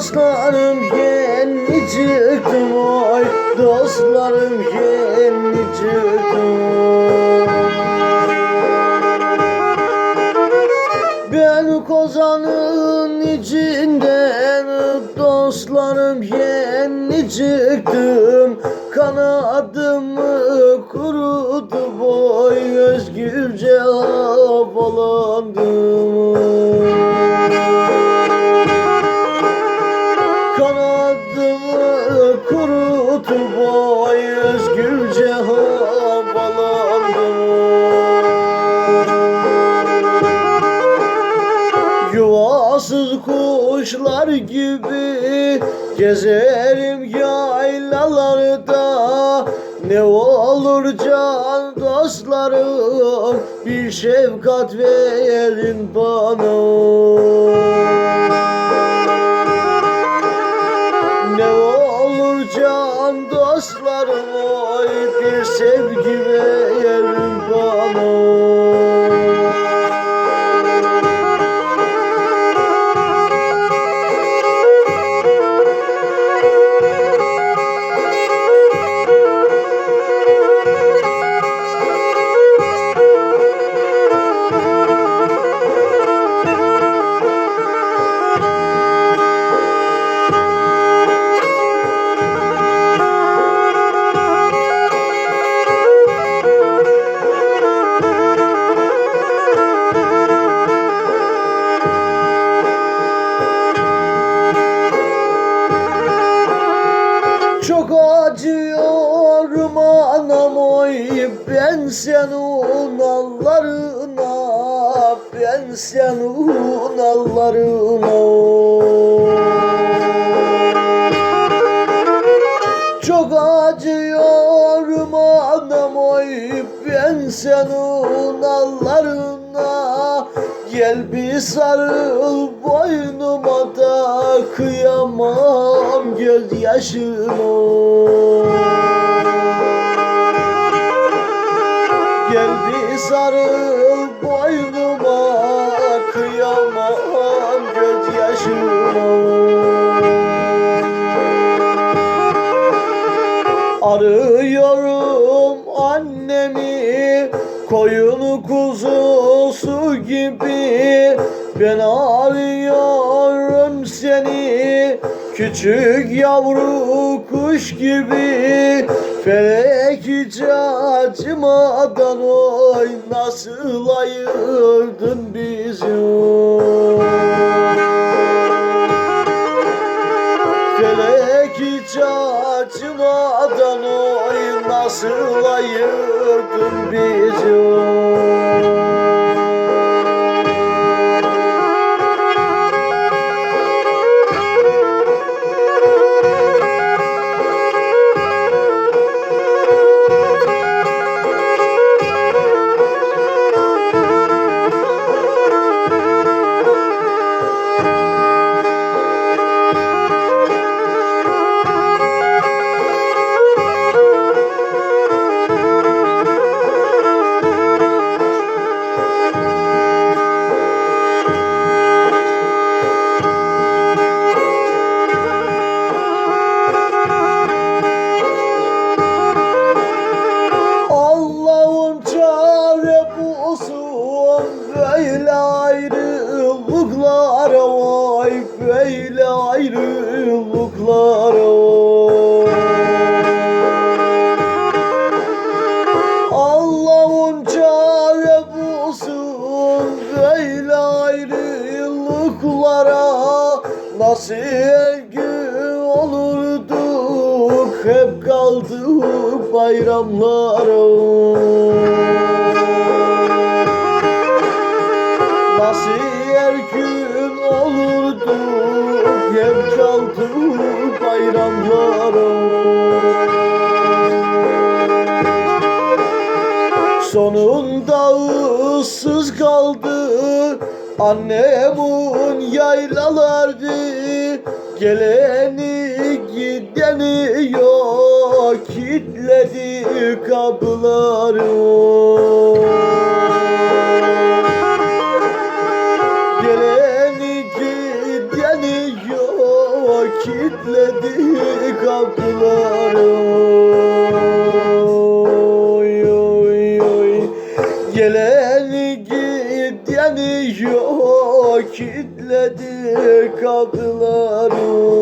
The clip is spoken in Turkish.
Dostlarım yeni çıktım oy Dostlarım yeni çıktım Ben kozanın içinden dostlarım yeni çıktım. Kanadımı kurudu boy özgürce havalandım Kanadımı kurudu boy özgürce havalandım Yuvasız kuşlar gibi gezerim yaylalarda. Ne olur can dostlarım bir şefkat verin bana ben senin allarına ben senin allarına Çok acıyorum anam oy ben senin allarına Gel bir sarıl boynuma da kıyamam gözyaşına bir sarıl boynuma kıyamam gözyaşına Arıyorum annemi koyun kuzusu gibi. Ben arıyorum seni küçük yavru kuş gibi Felek hiç acımadan oy nasıl ayırdın bizi? Felek hiç acımadan oy nasıl vay böyle ayrılıklara vay. Allah'ım çare bulsun böyle ayrılıklara Nasıl gün olurduk hep kaldık bayramlara Nasıl Sonunda ıssız kaldı. Annemin yaylalardı. Geleni gideni yok. Kitledi kapıları yok kilitledi kapıları